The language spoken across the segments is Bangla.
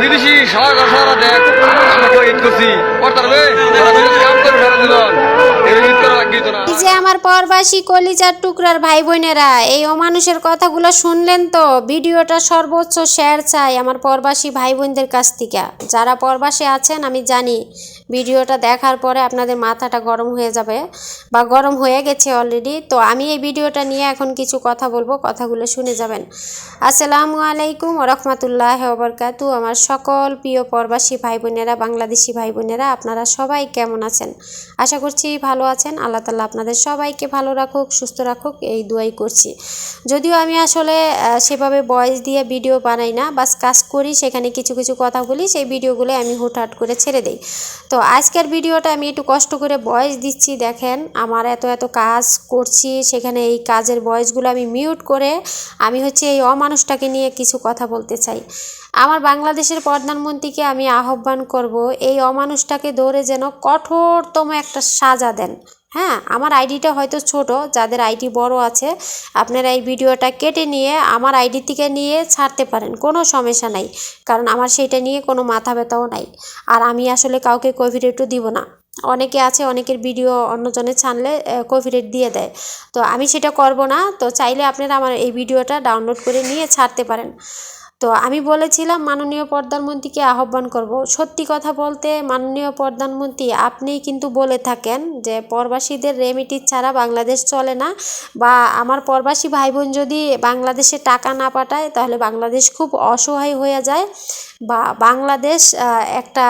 বিদেশি সহায়তা সারা দেখ। আমরা ঈদ করছি। করতে পারবে কাম করে, সারা জীবন। এর ঈদ করা লাগবে তো না। এই পরবাসী কলিজার টুকরার ভাই বোনেরা এই অমানুষের কথাগুলো শুনলেন তো? ভিডিওটা সর্বোচ্চ শেয়ার চাই আমার পরবাসী ভাই বোনদের কাছ থেকে। যারা পরবাসে আছেন, আমি জানি ভিডিওটা দেখার পরে আপনাদের মাথাটা গরম হয়ে যাবে বা গরম হয়ে গেছে অলরেডি তো আমি এই ভিডিওটা নিয়ে এখন কিছু কথা বলব, কথাগুলো শুনে যাবেন। আসসালামু আলাইকুম রহমতুল্লাহ বরকাতু। আমার সকল প্রিয় পরবাসী ভাই বোনেরা বাংলাদেশি ভাই বোনেরা আপনারা সবাই কেমন আছেন? আশা করছি ভালো আছেন। আল্লাহ তালা আপনাদের সবাইকে ভালো রাখুক, সুস্থ রাখুক, এই দুয়াই করছি। যদিও আমি আসলে সেভাবে ভয়েস দিয়ে ভিডিও বানাই না, বাস কাজ করি, সেখানে কিছু কিছু কথা বলি, সেই ভিডিওগুলো আমি হুটহাট করে ছেড়ে দিই। তো আজকের ভিডিওটা আমি একটু কষ্ট করে ভয়েস দিচ্ছি, দেখেন, আমার এত এত কাজ করছি, সেখানে এই কাজের ভয়েসগুলো আমি মিউট করে আমি হচ্ছে এই অমানুষটাকে নিয়ে কিছু কথা বলতে চাই। আমার বাংলাদেশের প্রধানমন্ত্রীকে আমি আহ্বান করব, এই অমানুষটাকে ধরে যেন কঠোরতম একটা সাজা দেন। হ্যাঁ আমার আইডিটা হয়তো ছোট, যাদের আইডি বড় আছে, আপনারা এই ভিডিওটা কেটে নিয়ে আমার আইডি থেকে নিয়ে ছাড়তে পারেন, কোনো সমস্যা নাই, কারণ আমার সেইটা নিয়ে কোনো মাথা ব্যথাও নাই। আর আমি আসলে কাউকে কপিরাইটও দিব না। অনেকে আছে, অনেকের ভিডিও অন্যজনে ছাড়লে কপিরাইট দিয়ে দেয়। তো আমি সেটা করব না, তো চাইলে আপনারা আমার এই ভিডিওটা ডাউনলোড করে নিয়ে ছাড়তে পারেন। তো আমি বলেছিলাম মাননীয় প্রধানমন্ত্রীকে আহ্বান করব। সত্যি কথা বলতে মাননীয় প্রধানমন্ত্রী, আপনি কিন্তু বলে থাকেন যে প্রবাসীদের রেমিটি ছাড়া বাংলাদেশ চলে না বা আমার প্রবাসী ভাই বোন যদি বাংলাদেশে টাকা না পাঠায় তাহলে বাংলাদেশ খুব অসহায় হয়ে যায় বা বাংলাদেশ একটা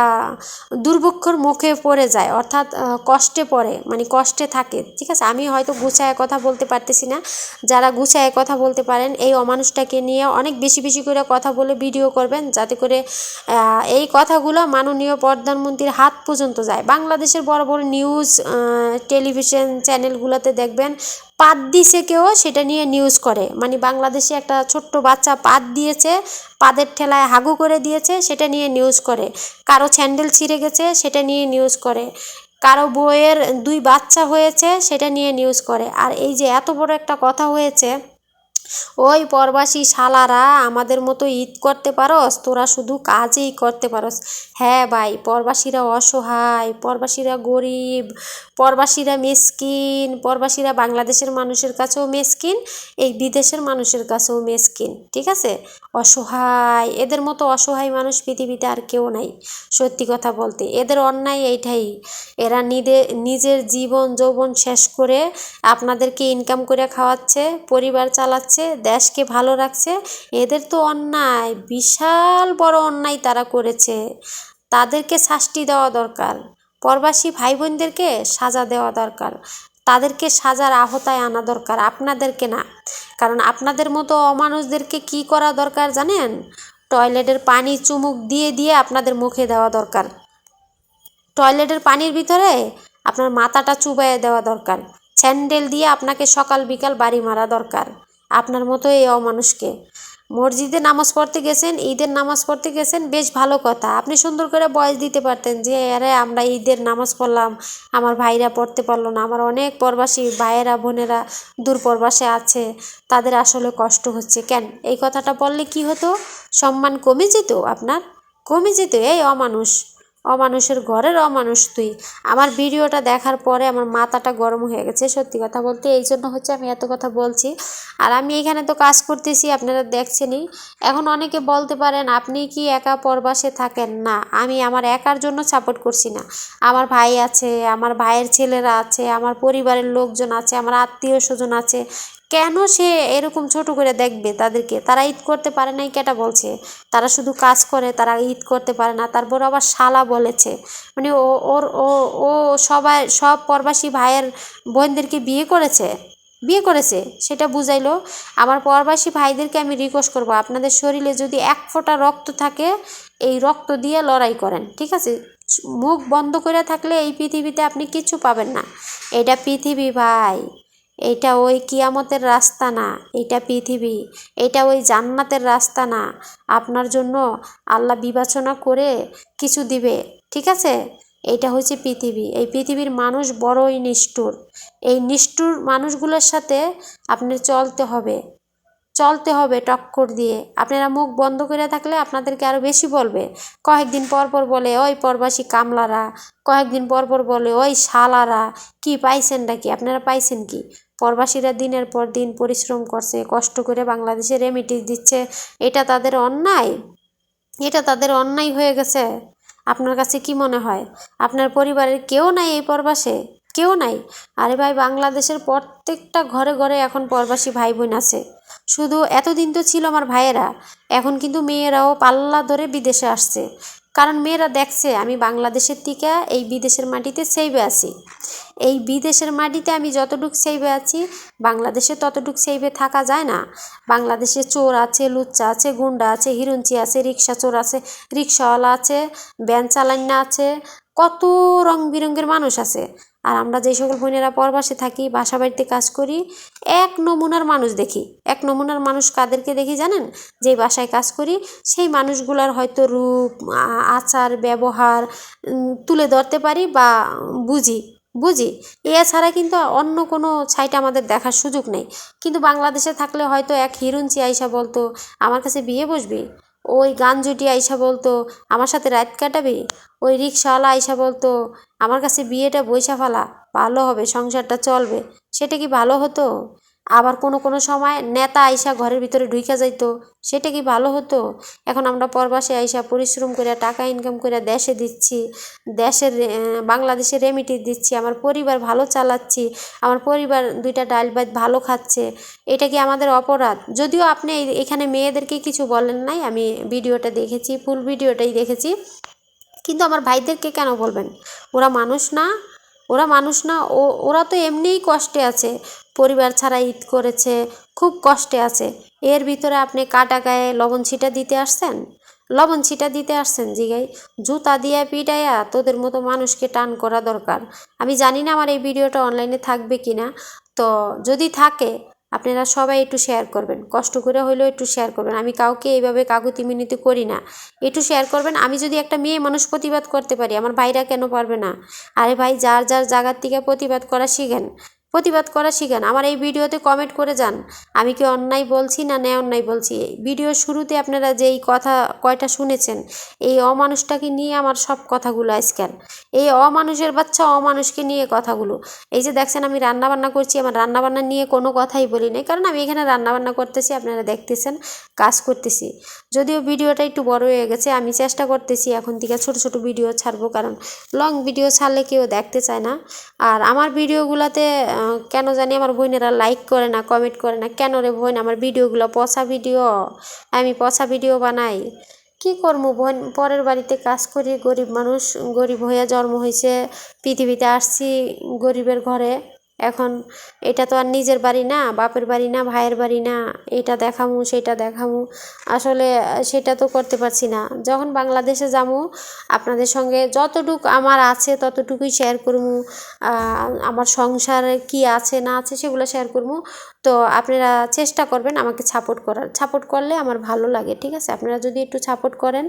দুর্ভিক্ষর মুখে পড়ে যায়, অর্থাৎ কষ্টে পড়ে মানে কষ্টে থাকে। ঠিক আছে? আমি হয়তো গুছায় কথা বলতে পারতেছি না। যারা গুছায় কথা বলতে পারেন, এই অমানুষটাকে নিয়ে অনেক বেশি বেশি করে কথা বলে ভিডিও করবেন যাতে করে এই কথাগুলো মাননীয় প্রধানমন্ত্রীর হাত পর্যন্ত যায়। বাংলাদেশের বড় বড় নিউজ টেলিভিশন চ্যানেলগুলোতে দেখবেন পাত দিছে কেউ, সেটা নিয়ে নিউজ করে। মানে বাংলাদেশে একটা ছোট্ট বাচ্চা পাত দিয়েছে, পাদের ঠেলায় হাগু করে দিয়েছে, সেটা নিয়ে নিউজ করে। কারও স্যান্ডেল ছিঁড়ে গেছে, সেটা নিয়ে নিউজ করে। কারও বইয়ের দুই বাচ্চা হয়েছে, সেটা নিয়ে নিউজ করে। আর এই যে এত বড় একটা কথা হয়েছে ওই পরবাসী শালারা, আমাদের মতো ঈদ করতে পারস? তোরা শুধু কাজেই করতে পারস। হ্যাঁ ভাই, পরবাসীরা অসহায়, পরবাসীরা গরিব, পরবাসীরা মেসকিন, পরবাসীরা বাংলাদেশের মানুষের কাছেও মেসকিন, এই বিদেশের মানুষের কাছেও মেসকিন, ঠিক আছে? অসহায়, এদের মতো অসহায় মানুষ পৃথিবীতে আর কেউ নাই, সত্যি কথা বলতে। এদের অন্যায় এইটাই। এরা নিদে, নিজের জীবন যৌবন শেষ করে আপনাদেরকে ইনকাম করে খাওয়াচ্ছে, পরিবার চালাচ্ছে দেশকে ভালো রাখছে। এদের তো অন্যায়, বিশাল বড় অন্যায় তারা করেছে। তাদেরকে শাস্তি দেওয়া দরকার। প্রবাসী ভাই বোনদেরকে সাজা দেওয়া দরকার। তাদেরকে সাজার আহতায় আনা দরকার, আপনাদেরকে না। কারণ আপনাদের মতো অমানুষদেরকে কি করা দরকার জানেন? টয়লেটের পানি চুমুক দিয়ে দিয়ে আপনাদের মুখে দেওয়া দরকার। টয়লেটের পানির ভিতরে আপনার মাথাটা চুবাইয়ে দেওয়া দরকার। স্যান্ডেল দিয়ে আপনাকে সকাল বিকাল বাড়ি মারা দরকার। আপনার মতো এই অমানুষকে। মসজিদে নামাজ পড়তে গেছেন, ঈদের নামাজ পড়তে গেছেন, বেশ ভালো কথা। আপনি সুন্দর করে বয়স দিতে পারতেন যে, আরে, আমরা ঈদের নামাজ পড়লাম, আমার ভাইরা পড়তে পারল না, আমার অনেক প্রবাসী ভাইয়েরা, বোনেরা দূর প্রবাসে আছে, তাদের আসলে কষ্ট হচ্ছে। কেন? এই কথাটা বললে কি হতো? সম্মান কমে যেত আপনার? কমে যেত এই অমানুষ। অমানুষের ঘরের অমানুষ তুই। আমার ভিডিওটা দেখার পরে আমার মাথাটা গরম হয়ে গেছে, সত্যি কথা বলতে। এই জন্য হচ্ছে আমি এত কথা বলছি। আর আমি এখানে তো কাজ করতেছি, আপনারা দেখছেনই। এখন অনেকে বলতে পারেন, আপনি কি একা পরবাসে থাকেন? না, আমি আমার একার জন্য সাপোর্ট করছি না। আমার ভাই আছে, আমার ভাইয়ের ছেলেরা আছে, আমার পরিবারের লোকজন আছে, আমার আত্মীয় স্বজন আছে। কেন সে এরকম ছোট করে দেখবে তাদেরকে? তারা ঈদ করতে পারে নাই কেটা বলছে? তারা শুধু কাজ করে, তারা ঈদ করতে পারে না। তারপর আবার শালা বলেছে। মানে ও, ওর, ও ও সবাই, সব প্রবাসী ভাইয়ের বোনদেরকে বিয়ে করেছে? বিয়ে করেছে? সেটা বুঝাইলো। আমার প্রবাসী ভাইদেরকে আমি রিকোয়েস্ট করব। আপনাদের শরীরে যদি এক ফোঁটা রক্ত থাকে, এই রক্ত দিয়ে লড়াই করেন, ঠিক আছে? মুখ বন্ধ করে থাকলে এই পৃথিবীতে আপনি কিচ্ছু পাবেন না। এটা পৃথিবী ভাই। এইটা ওই কিয়ামতের রাস্তা না, এটা পৃথিবী। এটা ওই জান্নাতের রাস্তা না। আপনার জন্য আল্লাহ বিবেচনা করে কিছু দিবে, ঠিক আছে? এটা হচ্ছে পৃথিবী। এই পৃথিবীর মানুষ বড়ই নিষ্ঠুর। এই নিষ্ঠুর মানুষগুলোর সাথে আপনার চলতে হবে। চলতে হবে টক্কর দিয়ে। আপনারা মুখ বন্ধ করে থাকলে আপনাদেরকে আরও বেশি বলবে। কয়েকদিন পর পর বলে, ওই পরবাসী কামলারা। কয়েকদিন পর পর বলে, ওই শালারা। কি পাইছেন নাকি আপনারা পাইছেন কি? প্রবাসীরা দিনের পর দিন পরিশ্রম করছে, কষ্ট করে বাংলাদেশে রেমিটিস দিচ্ছে। এটা তাদের অন্যায়? এটা তাদের অন্যায় হয়ে গেছে? আপনার কাছে কি মনে হয়? আপনার পরিবারের কেউ নাই এই প্রবাসে? কেউ নাই? আরে ভাই, বাংলাদেশের প্রত্যেকটা ঘরে ঘরে এখন প্রবাসী ভাই বোন আছে। শুধু এতদিন তো ছিল আমার ভাইয়েরা, এখন কিন্তু মেয়েরাও পাল্লা ধরে বিদেশে আসছে। কারণ মেয়েরা দেখছে, আমি বাংলাদেশের থেকে এই বিদেশের মাটিতে সেইবে আছি। এই বিদেশের মাটিতে আমি যতটুক সেইবে আছি, বাংলাদেশে ততটুক সেইবে থাকা যায় না। বাংলাদেশে চোর আছে, লুচ্চা আছে, গুন্ডা আছে, হিরুঞ্চি আছে রিক্সা চোর আছে রিক্সাওয়ালা আছে ব্যান চালান্না আছে, কত রং বিরঙ্গের মানুষ আছে। আর আমরা যেই সকল বোনেরা পরবাসে থাকি, বাসা বাড়িতে কাজ করি, এক নমুনার মানুষ দেখি। এক নমুনার মানুষ কাদেরকে দেখি জানেন? যেই বাসায় কাজ করি, সেই মানুষগুলার হয়তো রূপ আচার, ব্যবহার তুলে ধরতে পারি বা বুঝি বুঝি। এছাড়া কিন্তু অন্য কোনো সাইট আমাদের দেখার সুযোগ নেই। কিন্তু বাংলাদেশে থাকলে হয়তো এক হিরুঞ্চি আইসা বলতো, আমার কাছে বিয়ে বসবি? ওই গান জুটি আইসা বলতো, আমার সাথে রাত কাটাবি? ওই রিক্সাওয়ালা আইসা বলতো, আমার কাছে বিয়েটা বইসা ফালা, ভালো হবে, সংসারটা চলবে, সেটা কি ভালো হতো? আবার কোনো কোনো সময় নেতা আইসা ঘরের ভিতরে ঢুইকা যাইতো, সেটা কি ভালো হতো? এখন আমরা পরবাসে আইসা পরিশ্রম করে টাকা ইনকাম করে দেশে দিচ্ছি, দেশের বাংলাদেশে রেমিটি দিচ্ছি, আমার পরিবার ভালো চালাচ্ছি, আমার পরিবার দুইটা ডাল ভাত ভালো খাচ্ছে, এটা কি আমাদের অপরাধ? যদিও আপনি এখানে মেয়েদেরকে কিছু বলেন নাই, আমি ভিডিওটা দেখেছি ফুল ভিডিওটাই দেখেছি, কিন্তু আমার ভাইদেরকে কেন বলবেন? ওরা মানুষ না ওরা মানুষ না, ও, ওরা তো এমনিই কষ্টে আছে। পরিবার ছাড়া ঈদ করেছে, খুব কষ্টে আছে। এর ভিতরে আপনি কাটা গায়ে লবণ ছিটা দিতে আসছেন? লবণ ছিটা দিতে আসছেন জিগাই জুতা দিয়া পিটাইয়া তোদের মতো মানুষকে টান করা দরকার। আমি জানি না আমার এই ভিডিওটা অনলাইনে থাকবে কি না তো যদি থাকে আপনারা সবাই একটু শেয়ার করবেন। কষ্ট করে হলেও একটু শেয়ার করবেন। আমি কাউকে এইভাবে কাকুতি মিনতি করি না। একটু শেয়ার করবেন। আমি যদি একটা মেয়ে মানুষ প্রতিবাদ করতে পারি, আমার ভাইরা কেন পারবে না? আরে ভাই, যার যার জায়গার থেকে প্রতিবাদ করা শিখেন। প্রতিবাদ করা শিখেন। আমার এই ভিডিওতে কমেন্ট করে যান। আমি কি অন্যায় বলছি না ন্যায় অন্যায় বলছি? ভিডিও শুরুতে আপনারা যেই কথা কয়টা শুনেছেন, এই অমানুষটাকে নিয়ে আমার সব কথাগুলো আজকাল। এই অমানুষের বাচ্চা অমানুষকে নিয়ে কথাগুলো। এই যে দেখছেন, আমি রান্নাবান্না করছি, আমার রান্নাবান্না নিয়ে কোনো কথাই বলি নাই। কারণ আমি এখানে রান্নাবান্না করতেছি, আপনারা দেখতেছেন, কাজ করতেছি। যদিও ভিডিওটা একটু বড় হয়ে গেছে, আমি চেষ্টা করতেছি এখন থেকে ছোট ছোট ভিডিও ছাড়বো। কারণ লং ভিডিও ছাড়লে কেউ দেখতে চায় না। আর আমার ভিডিওগুলোতে কেন জানি আমার বোনেরা লাইক করে না কমেন্ট করে না। কেন রে বোন, আমার ভিডিওগুলো পচা ভিডিও? আমি পচা ভিডিও বানাই। কি করব বোন? পরের বাড়িতে কাজ করি, গরিব মানুষ, গরিব হয়ে জন্ম হয়েছে পৃথিবীতে আসছি গরিবের ঘরে। এখন এটা তো আর নিজের বাড়ি না, বাপের বাড়ি না, ভাইয়ের বাড়ি না, এটা দেখামু, সেটা দেখামু। আসলে সেটা তো করতে পারছি না। যখন বাংলাদেশে যাব আপনাদের সঙ্গে যতটুক আমার আছে ততটুকুই শেয়ার করব আমার সংসারে কি আছে না আছে সেগুলো শেয়ার করব তো আপনারা চেষ্টা করবেন আমাকে সাপোর্ট করার। সাপোর্ট করলে আমার ভালো লাগে, ঠিক আছে? আপনারা যদি একটু সাপোর্ট করেন,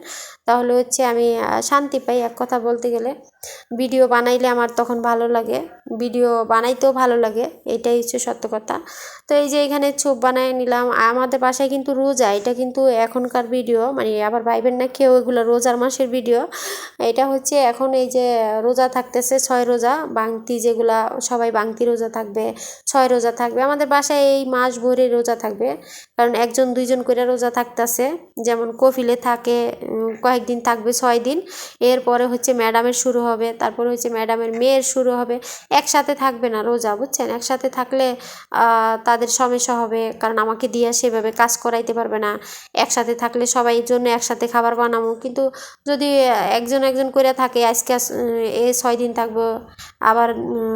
তাহলে হচ্ছে আমি শান্তি পাই এক কথা বলতে গেলে। ভিডিও বানাইলে আমার তখন ভালো লাগে। ভিডিও বানাইতেও ভালো লাগে, এটাই হচ্ছে সত্য কথা। তো এই যে এখানে ছোপ বানায় নিলাম, আমাদের বাসায় কিন্তু রোজা, এটা কিন্তু এখনকার ভিডিও মানে আবার ভাইবেন না কেউ এগুলো রোজার মাসের ভিডিও। এটা হচ্ছে এখন এই যে রোজা থাকতেছে, ছয় রোজা, বাংতি যেগুলা, সবাই বাংতি রোজা থাকবে, ছয় রোজা থাকবে। আমাদের বাসায় এই মাস ভরে রোজা থাকবে, কারণ একজন, দুইজন করে রোজা থাকতেছে। যেমন কফিলে থাকে কয়েকদিন থাকবে ছয় দিন, এরপরে হচ্ছে ম্যাডামের শুরু হবে, তারপরে হচ্ছে ম্যাডামের মেয়ের শুরু হবে, একসাথে থাকবে না রোজা। বুঝছেন? একসাথে থাকলে তাদের সমস্যা হবে। কারণ আমাকে দিয়ে সেভাবে কাজ করাইতে পারবে না। একসাথে থাকলে সবাই জন্য একসাথে খাবার বানাবো কিন্তু যদি একজন একজন করে থাকে, আজকে এ ছয় দিন থাকব, আবার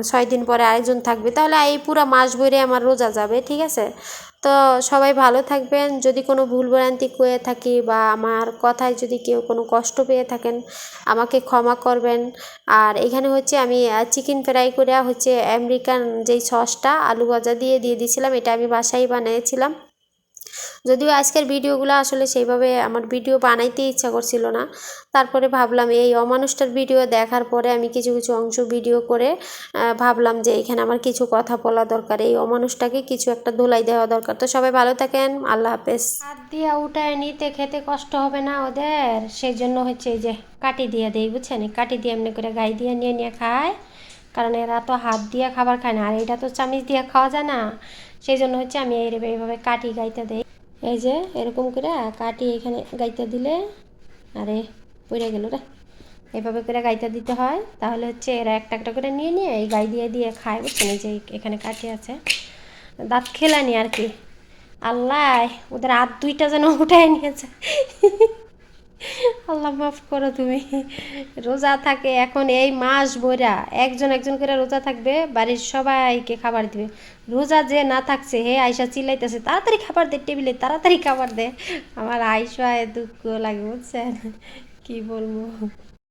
ছয় দিন পরে আরেকজন থাকবে, তাহলে এই পুরো মাস ভরে আমার রোজা যাবে, ঠিক আছে? তো সবাই ভালো থাকবেন। যদি কোনো ভুল ভ্রান্তি করে থাকি বা আমার কথায় যদি কেউ কোনো কষ্ট পেয়ে থাকেন, আমাকে ক্ষমা করবেন। আর এখানে হচ্ছে আমি চিকেন ফ্রাই করে হচ্ছে আমেরিকান যেই সসটা আলু ভাজা দিয়ে দিয়ে দিয়েছিলাম, এটা আমি বাসায় বানিয়েছিলাম। যদিও আজকের ভিডিওগুলো আসলে সেইভাবে আমার ভিডিও বানাইতে ইচ্ছা করছিল না। তারপরে ভাবলাম এই অমানুষটার ভিডিও দেখার পরে আমি কিছু কিছু অংশ ভিডিও করে ভাবলাম যে এখানে আমার কিছু কথা বলা দরকার। এই অমানুষটাকে কিছু একটা ধুলাই দেওয়া দরকার। তো সবাই ভালো থাকেন। আল্লাহ হাফেজ। হাত দিয়ে উঠায় নিতে খেতে কষ্ট হবে না ওদের? সেই জন্য হচ্ছে এই যে কাটি দিয়ে দেই, বুঝছেন? কাটি দিয়ে এমনি করে গাই দিয়ে নিয়ে নিয়ে খায়। কারণ এরা তো হাত দিয়ে খাবার খায় না, আর এটা তো চামিচ দিয়ে খাওয়া যায় না। সেই জন্য হচ্ছে আমি এই এইভাবে কাটি গাইতে দেই। এই যে এরকম করে কাটি এখানে গাইতে দিলে, আরে পড়ে গেল রে। এভাবে করে গাইতে দিতে হয়, তাহলে হচ্ছে এরা একটা একটা করে নিয়ে নিয়ে এই গাই দিয়ে দিয়ে খায়, বুঝছেন? এই যে এখানে কাটি আছে। দাঁত খেলানি আর কি। আল্লাহ, ওদের হাত দুইটা যেন উঠায় নিয়েছে। আল্লাহ মাফ করো তুমি। রোজা থাকে এখন এই মাস বইরা, একজন একজন করে রোজা থাকবে, বাড়ির সবাইকে খাবার দিবে। রোজা যে না থাকছে, হে আয়সা চিল্লাইতেছে, তাড়াতাড়ি খাবার দে টেবিলে, তাড়াতাড়ি খাবার দে। আমার আয়সা দুঃখ লাগে, বুঝছেন? কি বলব?